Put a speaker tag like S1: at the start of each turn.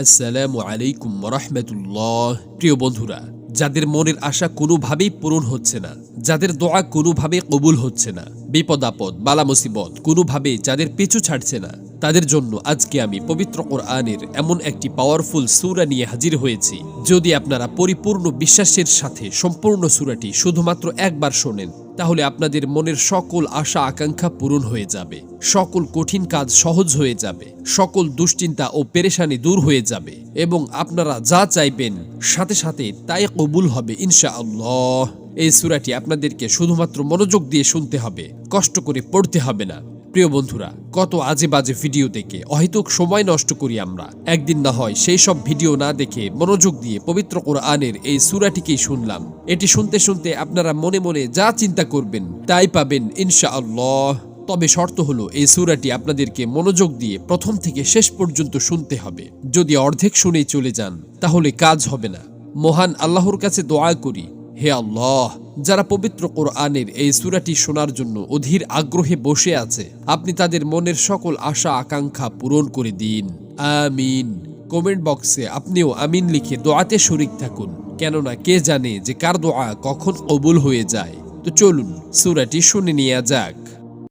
S1: আসসালামু আলাইকুম রহমতুল্লাহ প্রিয় বন্ধুরা, যাদের মনের আশা কোনোভাবেই পূরণ হচ্ছে না, যাদের দোয়া কোনোভাবে কবুল হচ্ছে না, বিপদ আপদ বালা মুসিবত কোনোভাবে যাদের পিছু ছাড়ছে না তাদের জন্য আজকে আমি পবিত্র কোরআনের এমন একটি পাওয়ারফুল সূরা নিয়ে হাজির হয়েছি। যদি আপনারা পরিপূর্ণ বিশ্বাসের সাথে সম্পূর্ণ সূরাটি শুধুমাত্র একবার শোনেন, তাহলে আপনাদের মনের সকল আশা আকাঙ্ক্ষা পূরণ হয়ে যাবে। সকল কঠিন কাজ সহজ হয়ে যাবে। সকল দুশ্চিন্তা ও পেরেশানি দূর হয়ে যাবে। এবং আপনারা যা চাইবেন, সাথে সাথে তাই কবুল হবে ইনশা আল্লাহ এই সূরাটি আপনাদেরকে শুধুমাত্র মনোযোগ দিয়ে শুনতে হবে, কষ্ট করে পড়তে হবে না। প্রিয় বন্ধুরা, কত আজে বাজে ভিডিও দেখে অহেতুক সময় নষ্ট করি আমরা। একদিন না হয় সেই সব ভিডিও না দেখে মনোযোগ দিয়ে পবিত্র কোরআনের এই সূরাটিকেই শুনলাম। এটি শুনতে শুনতে আপনারা মনে মনে যা চিন্তা করবেন তাই পাবেন ইনশা আল্লাহ তবে শর্ত হলো, এই সুরাটি আপনাদেরকে মনোযোগ দিয়ে প্রথম থেকে শেষ পর্যন্ত শুনতে হবে। যদি অর্ধেক শুনেই চলে যান, তাহলে কাজ হবে না। মহান আল্লাহর কাছে দোয়া করি হে আল্লাহ, যারা পবিত্র কোরআনের এই সুরাটি শোনার জন্য অধীর আগ্রহে বসে আছে, আপনি তাদের মনের সকল আশা, আকাঙ্ক্ষা পূরণ করে দিন। আমিন। কমেন্ট বক্সে আপনিও আমিন লিখে দোয়াতে শরিক থাকুন, কেননা কে জানে যে কার দোয়া কখন কবুল হয়ে যায়। তো চলুন, সুরাটি শুনে নেওয়া যাক।